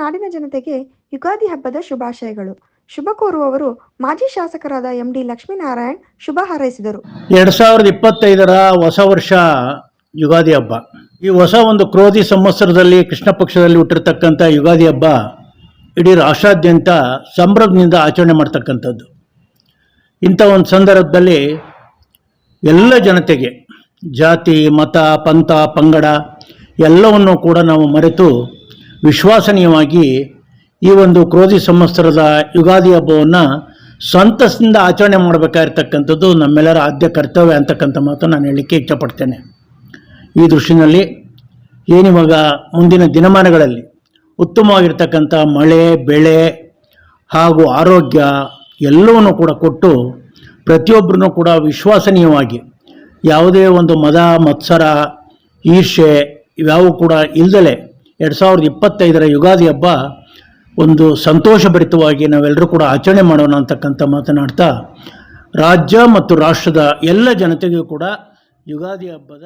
ನಾಡಿನ ಜನತೆಗೆ ಯುಗಾದಿ ಹಬ್ಬದ ಶುಭಾಶಯಗಳು. ಶುಭ ಕೋರುವವರು ಮಾಜಿ ಶಾಸಕರಾದ ಎಂ ಡಿ ಲಕ್ಷ್ಮೀನಾರಾಯಣ್ ಶುಭ ಹಾರೈಸಿದರು. ಎರಡ್ ಸಾವಿರದ ಇಪ್ಪತ್ತೈದರ ಹೊಸ ವರ್ಷ ಯುಗಾದಿ ಹಬ್ಬ. ಈ ಹೊಸ ಒಂದು ಕ್ರೋಧಿ ಸಂವತ್ಸರದಲ್ಲಿ ಕೃಷ್ಣ ಪಕ್ಷದಲ್ಲಿ ಹುಟ್ಟಿರ್ತಕ್ಕಂಥ ಯುಗಾದಿ ಹಬ್ಬ ಇಡೀ ರಾಷ್ಟ್ರಾದ್ಯಂತ ಸಂಭ್ರಮದಿಂದ ಆಚರಣೆ ಮಾಡ್ತಕ್ಕಂಥದ್ದು. ಇಂಥ ಒಂದು ಸಂದರ್ಭದಲ್ಲಿ ಎಲ್ಲ ಜನತೆಗೆ ಜಾತಿ, ಮತ, ಪಂಥ, ಪಂಗಡ ಎಲ್ಲವನ್ನು ಕೂಡ ನಾವು ಮರೆತು ವಿಶ್ವಾಸನೀಯವಾಗಿ ಈ ಒಂದು ಕ್ರೋಧಿ ಸಂವತ್ಸರದ ಯುಗಾದಿ ಹಬ್ಬವನ್ನು ಸಂತಸದಿಂದ ಆಚರಣೆ ಮಾಡಬೇಕಾಗಿರ್ತಕ್ಕಂಥದ್ದು ನಮ್ಮೆಲ್ಲರ ಆದ್ಯ ಕರ್ತವ್ಯ ಅಂತಕ್ಕಂಥ ಮಾತು ನಾನು ಹೇಳಲಿಕ್ಕೆ ಇಷ್ಟಪಡ್ತೇನೆ ಈ ದೃಷ್ಟಿನಲ್ಲಿ ಏನಿವಾಗ ಮುಂದಿನ ದಿನಮಾನಗಳಲ್ಲಿ ಉತ್ತಮವಾಗಿರ್ತಕ್ಕಂಥ ಮಳೆ, ಬೆಳೆ ಹಾಗೂ ಆರೋಗ್ಯ ಎಲ್ಲವನ್ನು ಕೂಡ ಕೊಟ್ಟು ಪ್ರತಿಯೊಬ್ಬರನ್ನು ಕೂಡ ವಿಶ್ವಾಸನೀಯವಾಗಿ ಯಾವುದೇ ಒಂದು ಮದ, ಮತ್ಸರ ಈರ್ಷೆ ಇವ್ಯಾವು ಕೂಡ ಇಲ್ದಲೆ ಎರಡು ಸಾವಿರದ ಇಪ್ಪತ್ತೈದರ ಯುಗಾದಿ ಹಬ್ಬ ಒಂದು ಸಂತೋಷಭರಿತವಾಗಿ ನಾವೆಲ್ಲರೂ ಕೂಡ ಆಚರಣೆ ಮಾಡೋಣ ಅಂತಕ್ಕಂಥ ಮಾತನಾಡ್ತಾ, ರಾಜ್ಯ ಮತ್ತು ರಾಷ್ಟ್ರದ ಎಲ್ಲ ಜನತೆಗೂ ಕೂಡ ಯುಗಾದಿ ಹಬ್ಬದ